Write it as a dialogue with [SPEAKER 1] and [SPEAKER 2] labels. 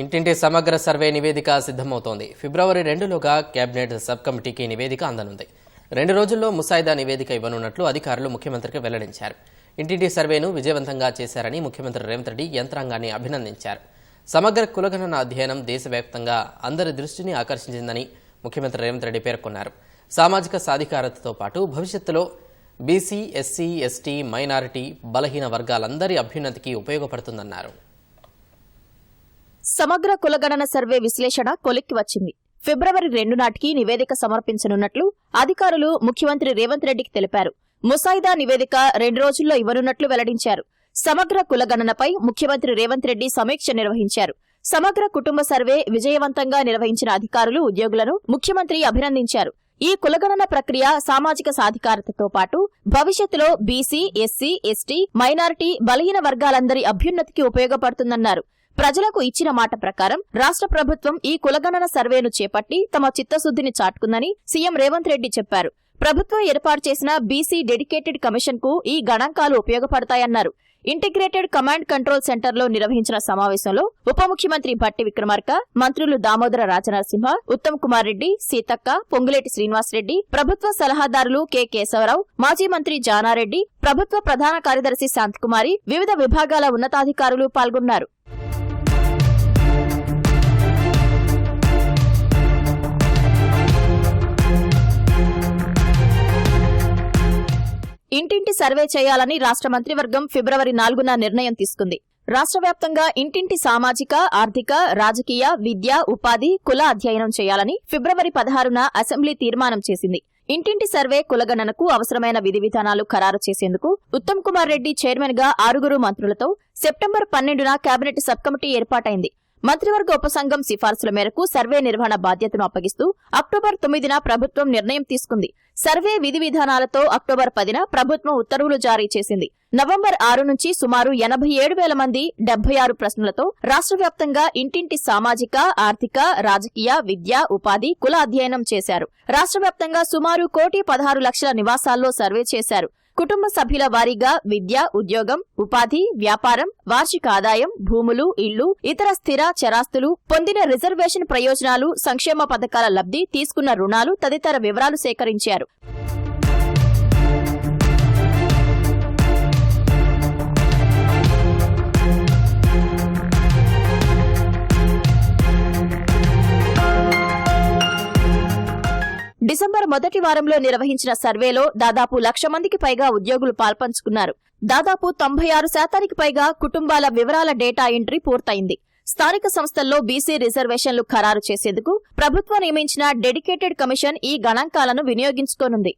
[SPEAKER 1] ఇంటింటి సమగ్ర సర్వే నివేదిక సిద్ధమవుతోంది. ఫిబ్రవరి రెండులోగా కేబినెట్ సబ్ కమిటీకి నివేదిక అందనుంది. రెండు రోజుల్లో ముసాయిదా నివేదిక ఇవ్వనున్నట్లు అధికారులు ముఖ్యమంత్రికి వెల్లడించారు. ఇంటింటి సర్వేను విజయవంతంగా చేశారని ముఖ్యమంత్రి రేవంత్ రెడ్డి యంత్రాంగాన్ని అభినందించారు. సమగ్ర కులగణన అధ్యయనం దేశవ్యాప్తంగా అందరి దృష్టిని ఆకర్షించిందని ముఖ్యమంత్రి రేవంత్ రెడ్డి పేర్కొన్నారు. సామాజిక సాధికారతతో పాటు భవిష్యత్తులో బీసీ ఎస్సీ ఎస్టీ మైనారిటీ బలహీన వర్గాలందరి అభ్యున్నతికి ఉపయోగపడుతుందన్నారు.
[SPEAKER 2] సమగ్ర కులగణన సర్వే విశ్లేషణ కొలిక్కి వచ్చింది. ఫిబ్రవరి రెండు నాటికి నివేదిక సమర్పించనున్నట్లు అధికారులు ముఖ్యమంత్రి రేవంత్ రెడ్డికి తెలిపారు. ముసాయిదా నివేదిక రెండు రోజుల్లో ఇవ్వనున్నట్లు వెల్లడించారు. సమగ్ర కులగణనపై ముఖ్యమంత్రి రేవంత్ రెడ్డి సమీక్ష నిర్వహించారు. సమగ్ర కుటుంబ సర్వే విజయవంతంగా నిర్వహించిన అధికారులు ఉద్యోగులను ముఖ్యమంత్రి అభినందించారు. ఈ కులగణన ప్రక్రియ సామాజిక సాధికారతతో పాటు భవిష్యత్తులో బీసీ ఎస్సీ ఎస్టీ మైనారిటీ బలహీన వర్గాలందరి అభ్యున్నతికి ఉపయోగపడుతుందన్నారు. ప్రజలకు ఇచ్చిన మాట ప్రకారం రాష్ట్ర ప్రభుత్వం ఈ కులగణన సర్వేను చేపట్టి తమ చిత్తశుద్దిని చాటుకుందని సీఎం రేవంత్ రెడ్డి చెప్పారు. ప్రభుత్వం ఏర్పాటు చేసిన బీసీ డెడికేటెడ్ కమిషన్కు ఈ గణాంకాలు ఉపయోగపడతాయన్నారు. ఇంటిగ్రేటెడ్ కమాండ్ కంట్రోల్ సెంటర్లో నిర్వహించిన సమావేశంలో ఉప ముఖ్యమంత్రి భట్టి విక్రమార్క మంత్రులు దామోదర రాజనరసింహ ఉత్తమ్ కుమార్ రెడ్డి సీతక్క పొంగులేటి శ్రీనివాసరెడ్డి ప్రభుత్వ సలహాదారులు కె కేశవరావు మాజీ మంత్రి జానారెడ్డి ప్రభుత్వ ప్రధాన కార్యదర్శి శాంతికుమారి వివిధ విభాగాల ఉన్నతాధికారులు పాల్గొన్నారు. ఇంటింటి సర్వే చేయాలని రాష్ట్ర మంత్రివర్గం ఫిబ్రవరి నాలుగున నిర్ణయం తీసుకుంది. రాష్ట్ర వ్యాప్తంగా ఇంటింటి సామాజిక ఆర్థిక రాజకీయ విద్య ఉపాధి కుల అధ్యయనం చేయాలని ఫిబ్రవరి పదహారున అసెంబ్లీ తీర్మానం చేసింది. ఇంటింటి సర్వే కులగణనకు అవసరమైన విధి విధానాలు ఖరారు చేసేందుకు ఉత్తమ్ కుమార్ రెడ్డి చైర్మన్గా ఆరుగురు మంత్రులతో సెప్టెంబర్ పన్నెండున కేబినెట్ సబ్ కమిటీ ఏర్పాటైంది. మంత్రివర్గ ఉపసంఘం సిఫార్సుల మేరకు సర్వే నిర్వహణ బాధ్యతను అప్పగిస్తూ అక్టోబర్ తొమ్మిదిన ప్రభుత్వం నిర్ణయం తీసుకుంది. సర్వే విధి విధానాలతో అక్టోబర్ పదిన ప్రభుత్వం ఉత్తర్వులు జారీ చేసింది. నవంబర్ ఆరు నుంచి సుమారు ఎనభై ఏడు వేల మంది డెబ్బై ఆరు ప్రశ్నలతో రాష్ట్ర వ్యాప్తంగా ఇంటింటి సామాజిక ఆర్థిక రాజకీయ విద్య ఉపాధి కుల అధ్యయనం చేశారు. రాష్ట్ర వ్యాప్తంగా సుమారు కోటి పదహారు లక్షల నివాసాల్లో సర్వే చేశారు. కుటుంబ సభ్యుల వారీగా విద్య ఉద్యోగం ఉపాధి వ్యాపారం వార్షిక ఆదాయం భూములు ఇళ్ళు ఇతర స్థిర చరాస్తులు పొందిన రిజర్వేషన్ ప్రయోజనాలు సంక్షేమ పథకాల లబ్ధి తీసుకున్న రుణాలు తదితర వివరాలు సేకరించారు. మొదటి వారంలో నిర్వహించిన సర్వేలో దాదాపు లక్ష మందికి పైగా ఉద్యోగులు పాల్పంచుకున్నారు. దాదాపు తొంభై ఆరు శాతానికి పైగా కుటుంబాల వివరాల డేటా ఎంట్రీ పూర్తయింది. స్థానిక సంస్థల్లో బీసీ రిజర్వేషన్లు ఖరారు చేసేందుకు ప్రభుత్వం నియమించిన డెడికేటెడ్ కమిషన్ ఈ గణాంకాలను వినియోగించుకోనుంది.